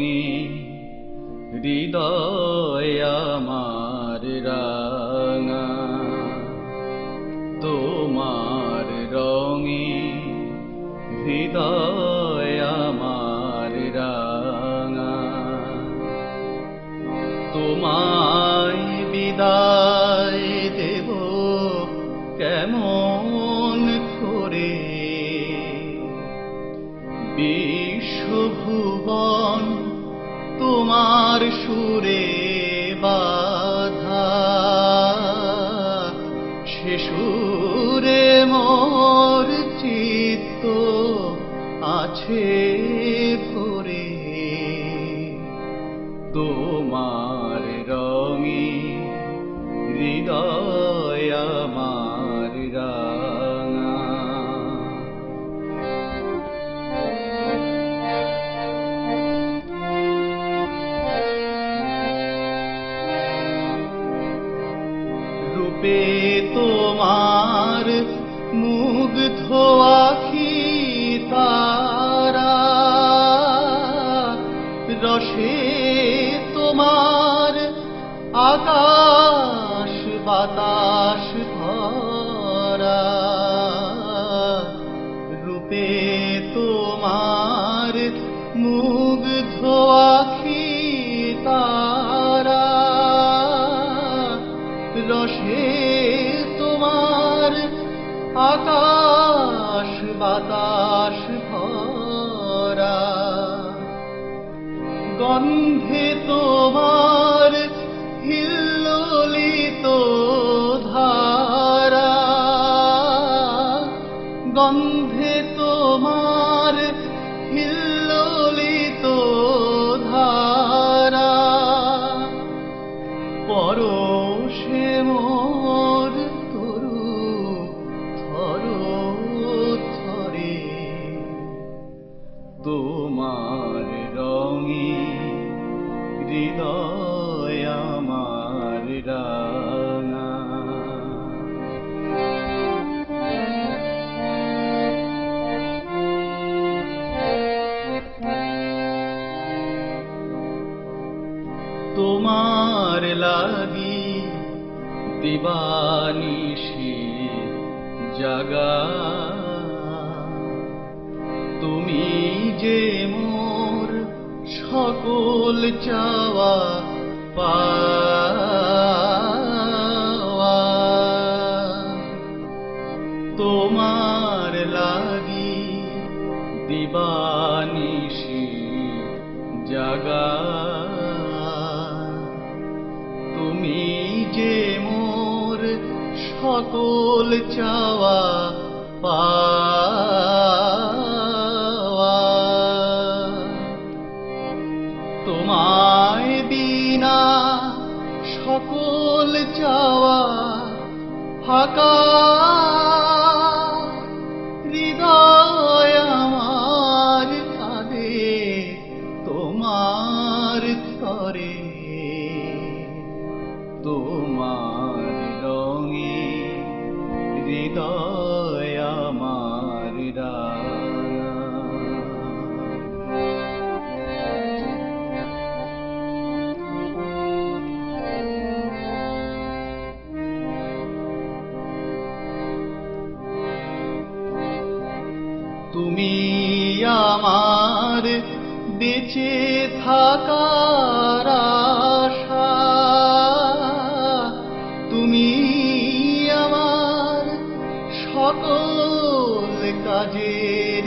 রঙে হৃদয় আমার রাঙা। তোমার রঙে হৃদয় আমার রাঙা। তোমায় বিদায় দেব কেমন করে? বিশ্বভুবন তোমার সুরে বাধা। সুরে মোর চিত্ত আছে ভরে। তোমার রঙে হৃদয় রূপে তোমার মুগ্ধ আখি তারা। রসে তোমার আকাশ বাতাস আকাশ বাতাস ভরা। গন্ধে তোমার হিল্লোলিত ধারা। গন্ধে তোমার হিল্লোলিত ধারা। পরশে মোর তোমার রঙে হৃদয় আমার রাঙা। তোমার লাগি দিবানিশি জাগা সকল চাওয়া পাওয়া। তোমার লাগি দিবানিশি জাগা। তুমি যে মোর সকল চাওয়া পাওয়া। সকল চাওয়া ফাঁকা তুমি আমার বেঁচে থাকার আশা। তুমি আমার সকল কাজের